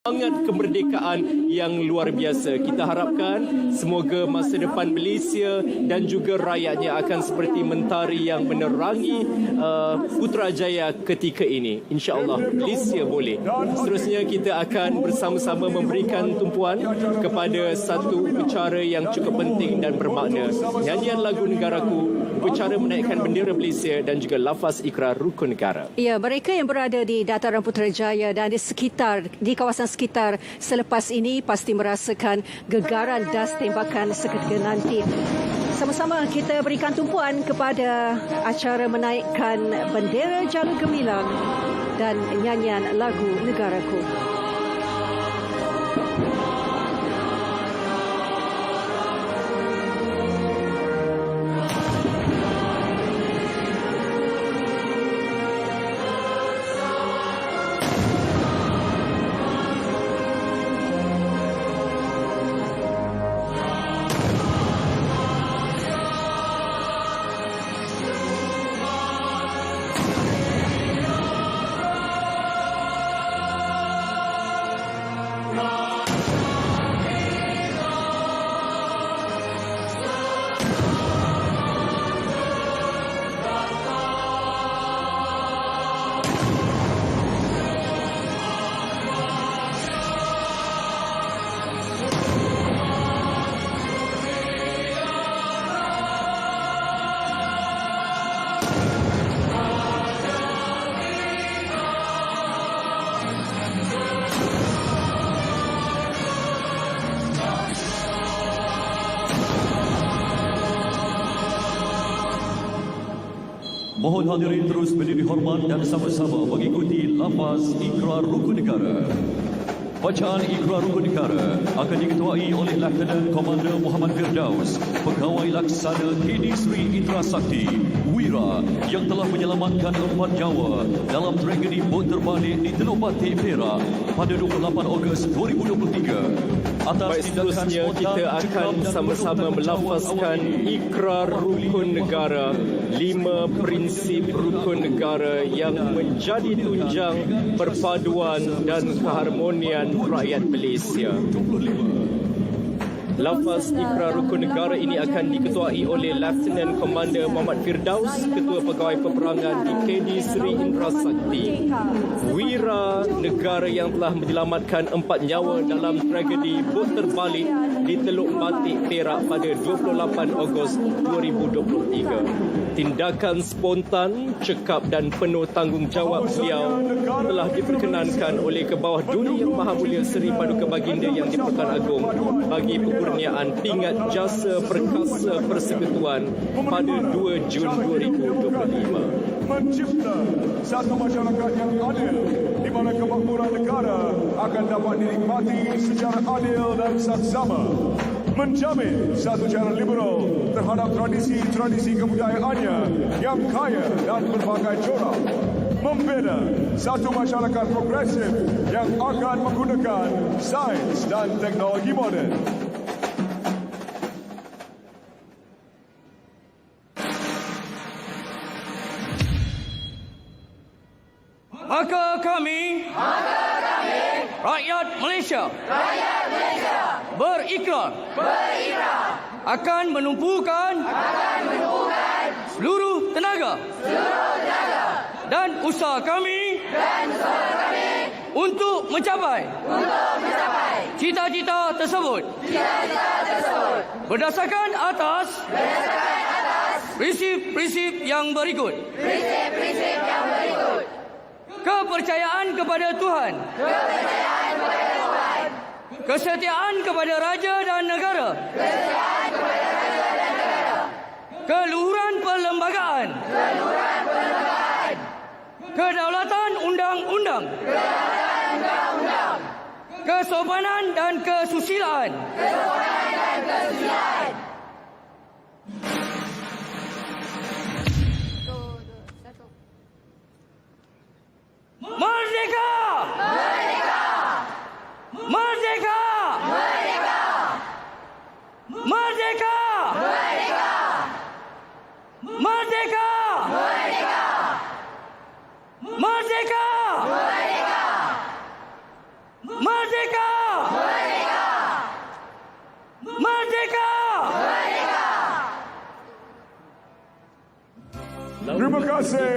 semangat kemerdekaan yang luar biasa. Kita harapkan semoga masa depan Malaysia dan juga rakyatnya akan seperti mentari yang menerangi uh, Putrajaya ketika ini. InsyaAllah Malaysia boleh. Seterusnya kita akan bersama-sama memberikan tumpuan kepada satu upacara yang cukup penting dan bermakna. Nyanyian lagu negaraku, upacara menaikkan bendera Malaysia dan juga lafaz ikrar rukun negara. Ya, mereka yang berada di dataran Putrajaya dan di sekitar di kawasan sekitar selepas ini pasti merasakan gegaran das tembakan seketika nanti. Sama-sama kita berikan tumpuan kepada acara menaikkan bendera jalur gemilang dan nyanyian lagu negaraku. Mohon hadirin terus berdiri hormat dan sama-sama mengikuti lafaz ikrar rukun negara. Bacaan ikrar rukun negara akan diketuai oleh Lieutenant Commander Muhammad Firdaus, Pegawai Laksana KD Sri Indra Sakti, Wira yang telah menyelamatkan empat nyawa dalam tragedi bot terbalik di Teluk Batik, Perak pada 28 Ogos 2023. Atas Baik, seterusnya kita akan sama-sama melafazkan ikrar rukun negara, lima prinsip rukun negara yang menjadi tunjang perpaduan dan keharmonian rakyat Malaysia. Lafaz ikrar rukun negara ini akan diketuai oleh Lieutenant Commander Muhammad Firdaus, Ketua Pegawai Peperangan di KD Sri Indra Sakti. Wira negara yang telah menyelamatkan empat nyawa dalam tragedi bot terbalik di Teluk Batik Perak pada 28 Ogos 2023. Tindakan spontan, cekap dan penuh tanggungjawab beliau telah diperkenankan oleh ke bawah Duli Yang Maha Mulia Seri Paduka Baginda Yang di-Pertuan Agong bagi pengurniaan pingat jasa perkasa persekutuan pada 2 Jun 2025 mencipta satu masyarakat yang adil di mana kemakmuran negara akan dapat dinikmati secara adil dan saksama. Menjamin satu cara liberal terhadap tradisi-tradisi kebudayaannya yang kaya dan berbagai corak membina satu masyarakat progresif yang akan menggunakan sains dan teknologi moden Maka kami, maka kami rakyat Malaysia, rakyat Malaysia berikrar, berikrar akan menumpukan, akan menumpukan seluruh tenaga, seluruh tenaga dan usaha kami, dan usaha kami untuk mencapai, untuk mencapai cita-cita tersebut, cita-cita tersebut berdasarkan atas, berdasarkan atas prinsip-prinsip yang berikut. Kepercayaan kepada Tuhan. Kepercayaan kepada Tuhan. Kesetiaan kepada raja dan negara. Kesetiaan kepada raja dan negara. Keluhuran perlembagaan. Keluhuran perlembagaan. Kedaulatan undang-undang. Kedaulatan undang-undang. Kesopanan dan kesusilaan. Kesopanan dan kesusilaan. マジか！マジか！マジか！マジか！マジか！マジか！マジか！マジかマジかマジかマジかマジかマジかマジか